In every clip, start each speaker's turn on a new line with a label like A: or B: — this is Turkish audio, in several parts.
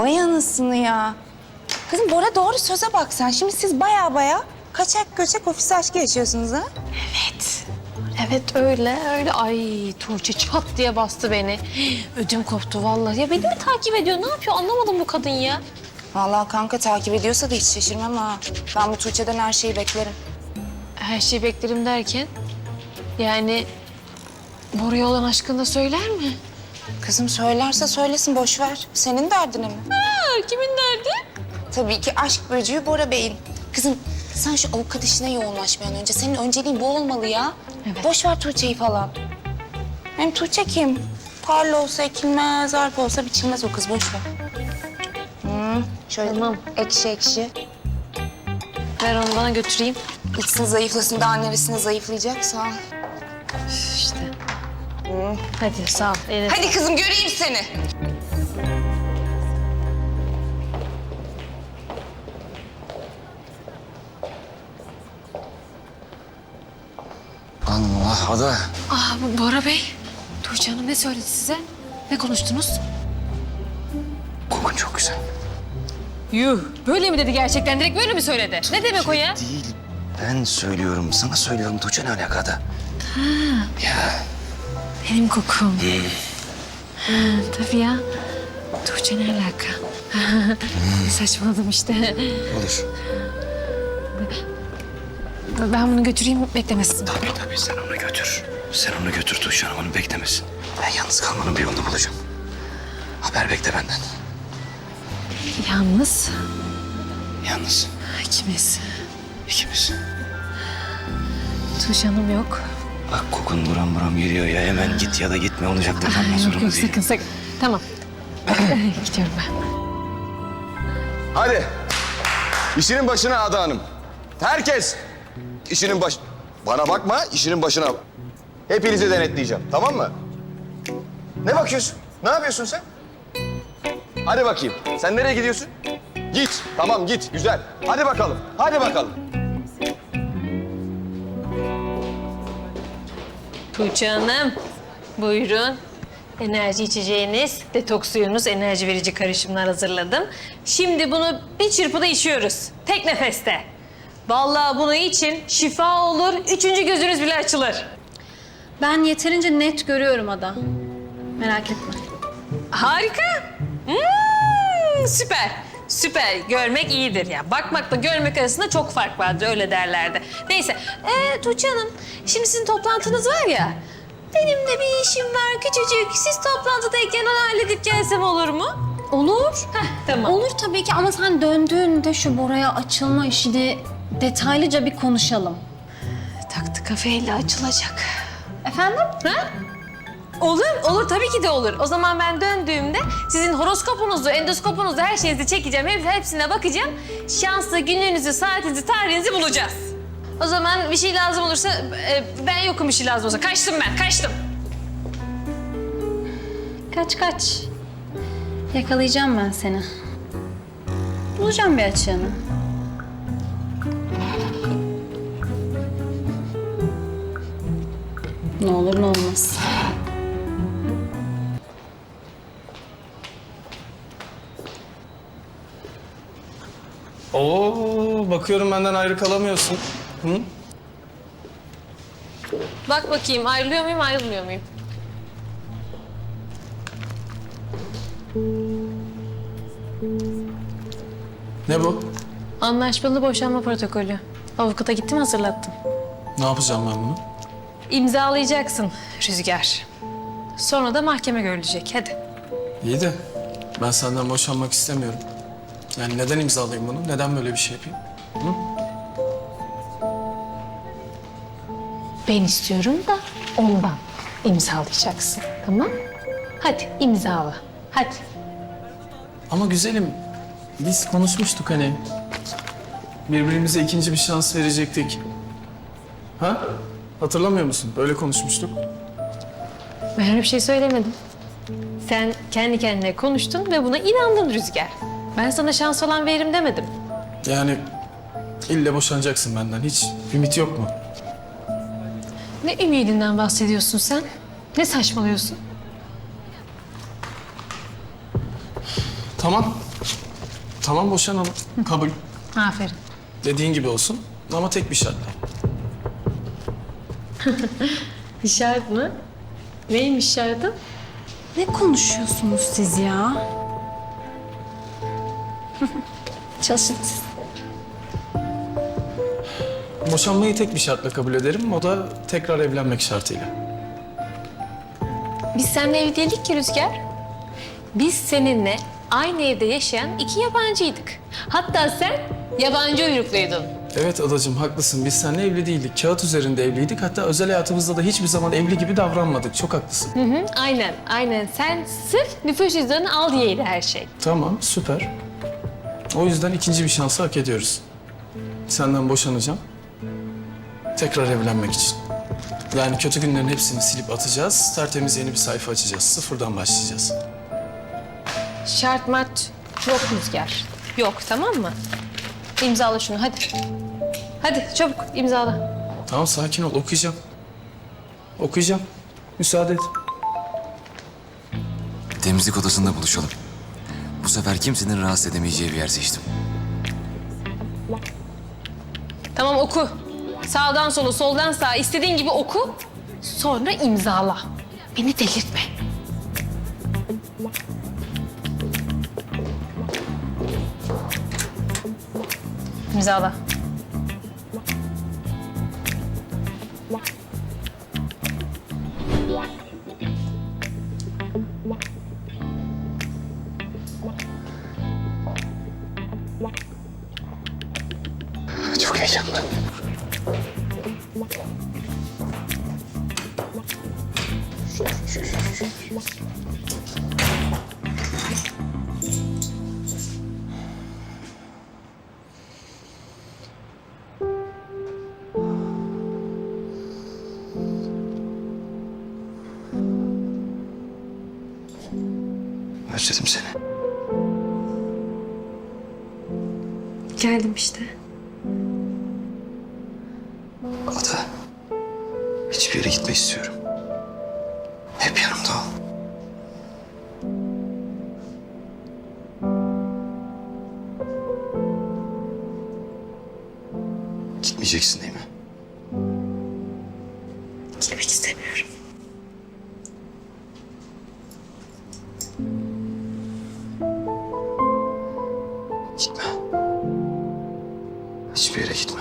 A: Vay anasını ya. Kızım Bora doğru söze bak sen. Şimdi siz baya baya kaçak göçek ofis aşkı yaşıyorsunuz ha?
B: Evet. Evet öyle öyle. Ay Tuğçe çat diye bastı beni. Ödüm koptu vallahi. Ya beni mi takip ediyor? Ne yapıyor? Anlamadım bu kadın ya.
A: Vallahi kanka takip ediyorsa da hiç şaşırmam ha. Ben bu Tuğçe'den her şeyi beklerim.
B: Her şeyi beklerim derken. Yani Bora'ya olan aşkını da söyler mi?
A: Kızım söylerse söylesin boş ver. Senin derdine mi?
B: Ha, kimin derdi?
A: Tabii ki aşk böceği Bora Bey'in. Kızım sen şu avukat işine yoğunlaş bir an önce. Senin önceliğin bu olmalı ya.
B: Evet.
A: Boş ver Tuğçe'yi falan. Hem Tuğçe kim? Tarla olsa ekilmez, arpa olsa biçilmez o kız. Boş ver. Hı, şöyle
B: Tamam.
A: ekşi ekşi.
B: Ver onu bana götüreyim.
A: İçsin zayıflasın daha neresini zayıflayacaksa.
B: Hadi sağ ol. Eline
A: Hadi kızım göreyim seni.
C: Allah Ada.
B: Ah bu Bora Bey. Tuğçe Hanım ne söyledi size? Ne konuştunuz?
C: Kokun çok güzel.
B: Yuh. Böyle mi dedi gerçekten? Direkt böyle mi söyledi? Ne demek o ya?
C: Değil. Ben söylüyorum. Sana söylüyorum. Tuğçe ne alakada? Ya
B: Benim kokum. Ha, tabii ya. Tuğçe ne alaka? Saçmaladım işte.
C: olur.
B: Ben bunu götüreyim beklemesin.
C: Tabii tabii sen onu götür. Sen onu götür Tuğçe Hanım onu beklemesin. Ben yalnız kalmanın bir yolunu bulacağım. Haber bekle benden.
B: Yalnız
C: Yalnız
B: ikimiz.
C: ikimiz.
B: Tuğçe Hanım yok.
C: Bak kokun buram buram geliyor ya. Hemen git ya da gitme olacaktır.
B: Ay, yok yok sakın sakın. Tamam. Gidiyorum ben.
D: Hadi. İşinin başına Ada Hanım. Herkes işinin baş... Bana bakma, işinin başına. Hepinizi denetleyeceğim, tamam mı? Ne bakıyorsun? Ne yapıyorsun sen? Hadi bakayım. Sen nereye gidiyorsun? Git. Tamam git. Güzel. Hadi bakalım. Hadi bakalım.
B: Tuğçe Hanım, buyurun. Enerji içeceğiniz, detoks suyunuz, enerji verici karışımlar hazırladım. Şimdi bunu bir çırpıda içiyoruz. Tek nefeste. Vallahi bunu için şifa olur, üçüncü gözünüz bile açılır.
E: Ben yeterince net görüyorum Ada. Merak etme.
B: Harika. Hmm, süper. Süper. Görmek iyidir ya. Bakmakla görmek arasında çok fark vardır öyle derlerdi. Neyse. Ee, Tuğçe Hanım, şimdi sizin toplantınız var ya. Benim de bir işim var küçücük. Siz toplantıdayken onu halledip gelsem olur mu?
E: Olur.
B: Heh, tamam.
E: Olur tabii ki ama sen döndüğünde şu Bora'ya açılma işini detaylıca bir konuşalım.
B: Taktı kafeyle açılacak.
E: Efendim?
B: Ha? Olur, olur tabii ki de olur. O zaman ben döndüğümde sizin horoskopunuzu, endoskopunuzu, her şeyinizi çekeceğim. Hep, hepsine bakacağım. Şanslı gününüzü, saatinizi, tarihinizi bulacağız. O zaman bir şey lazım olursa e, ben yokum bir şey lazım olsa. Kaçtım ben, kaçtım.
E: Kaç kaç. Yakalayacağım ben seni. Bulacağım bir açığını. Ne olur ne olmaz.
F: Oo, bakıyorum benden ayrı kalamıyorsun. Hı?
B: Bak bakayım ayrılıyor muyum, ayrılmıyor muyum?
F: Ne bu?
B: Anlaşmalı boşanma protokolü. Avukata gittim hazırlattım.
F: Ne yapacağım ben bunu?
B: İmzalayacaksın Rüzgar. Sonra da mahkeme görülecek. Hadi.
F: İyi de ben senden boşanmak istemiyorum. Yani neden imzalayayım bunu? Neden böyle bir şey yapayım?
B: Ben istiyorum da ondan imzalayacaksın. Tamam? Hadi imzala. Hadi.
F: Ama güzelim, biz konuşmuştuk hani. Birbirimize ikinci bir şans verecektik. Ha? Hatırlamıyor musun? Böyle konuşmuştuk.
B: Ben öyle bir şey söylemedim. Sen kendi kendine konuştun ve buna inandın Rüzgar. Ben sana şans falan veririm demedim.
F: Yani ille boşanacaksın benden. Hiç ümit yok mu?
B: Ne ümidinden bahsediyorsun sen? Ne saçmalıyorsun?
F: Tamam. Tamam boşanalım. Kabul.
B: Aferin.
F: Dediğin gibi olsun ama tek bir şartla.
B: Şart mı? Neymiş şartın?
E: Ne konuşuyorsunuz siz ya? Çalışın siz.
F: Boşanmayı tek bir şartla kabul ederim. O da tekrar evlenmek şartıyla.
B: Biz seninle evli değildik ki Rüzgar. Biz seninle aynı evde yaşayan iki yabancıydık. Hatta sen yabancı uyrukluydun.
F: Evet adacığım haklısın. Biz seninle evli değildik. Kağıt üzerinde evliydik. Hatta özel hayatımızda da hiçbir zaman evli gibi davranmadık. Çok haklısın.
B: Hı, aynen, aynen. Sen sırf nüfus cüzdanını al diyeydi her şey.
F: Tamam süper. O yüzden ikinci bir şansı hak ediyoruz. Senden boşanacağım. Tekrar evlenmek için. Yani kötü günlerin hepsini silip atacağız. Tertemiz yeni bir sayfa açacağız. Sıfırdan başlayacağız.
B: Şart mart yok Rüzgar. Yok, tamam mı? İmzala şunu, hadi. Hadi çabuk imzala.
F: Tamam sakin ol okuyacağım. Okuyacağım. Müsaade et.
C: Temizlik odasında buluşalım. Bu sefer kimsenin rahatsız edemeyeceği bir yer seçtim.
B: Tamam oku. Sağdan sola, soldan sağa istediğin gibi oku. Sonra imzala. Beni delirtme. İmzala.
D: Çok heyecanlı. Özledim seni.
B: Geldim işte.
C: Ada. Hiçbir yere gitme istiyorum. Hep yanımda ol. Gitmeyeceksin değil mi?
A: Gitmek istemiyorum.
C: Gitme. Hiçbir yere gitme.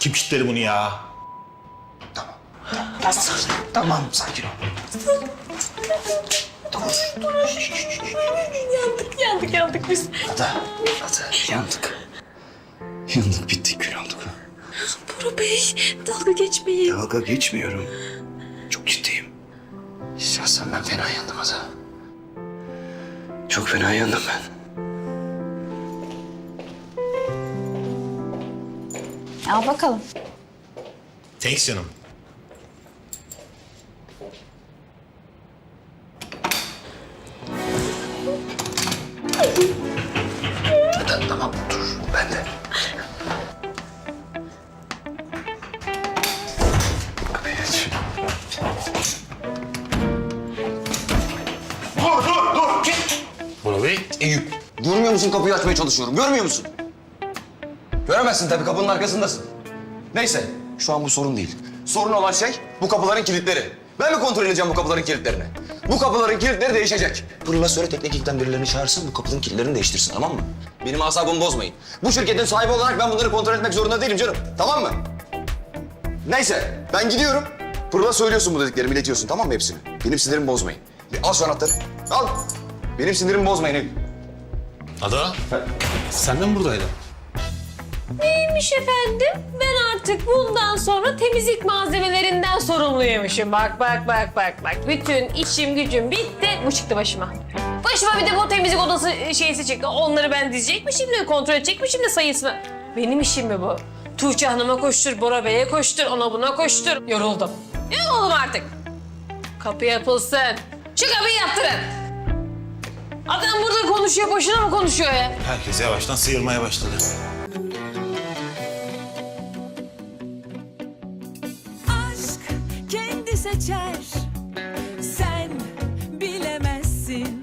G: Kim kilitledi bunu ya?
C: Tamam sakin ol.
B: Yandık yandık biz.
C: Ada. Ada yandık. Yandık bittik kül olduk.
A: Bora Bey dalga geçmeyin.
C: Dalga geçmiyorum. Çok ciddiyim. Şahsen ben fena yandım Ada. Çok fena yandım ben.
E: Al bakalım.
G: Thanks canım.
D: Eyüp, görmüyor musun kapıyı açmaya çalışıyorum? Görmüyor musun? Göremezsin tabii, kapının arkasındasın. Neyse, şu an bu sorun değil. Sorun olan şey bu kapıların kilitleri. Ben mi kontrol edeceğim bu kapıların kilitlerini? Bu kapıların kilitleri değişecek. Pırla söyle teknik ekipten birilerini çağırsın, bu kapının kilitlerini değiştirsin, tamam mı? Benim asabımı bozmayın. Bu şirketin sahibi olarak ben bunları kontrol etmek zorunda değilim canım, tamam mı? Neyse, ben gidiyorum. Pırla söylüyorsun bu dediklerimi, iletiyorsun, tamam mı hepsini? Benim sinirimi bozmayın. Bir al şu anahtarı, al. Benim sinirimi bozmayın.
G: Ada. Sen de mi buradaydın?
B: Neymiş efendim? Ben artık bundan sonra temizlik malzemelerinden sorumluymuşum. Bak bak bak bak bak. Bütün işim gücüm bitti. Bu çıktı başıma. Başıma bir de bu temizlik odası şeysi çıktı. Onları ben dizecekmişim de kontrol edecekmişim de sayısını. Benim işim mi bu? Tuğçe Hanım'a koştur, Bora Bey'e koştur, ona buna koştur. Yoruldum. Yoruldum artık. Kapı yapılsın. Şu kapıyı yaptırın. Adam burada konuşuyor, boşuna mı konuşuyor ya.
H: Herkes yavaştan sıyırmaya başladı.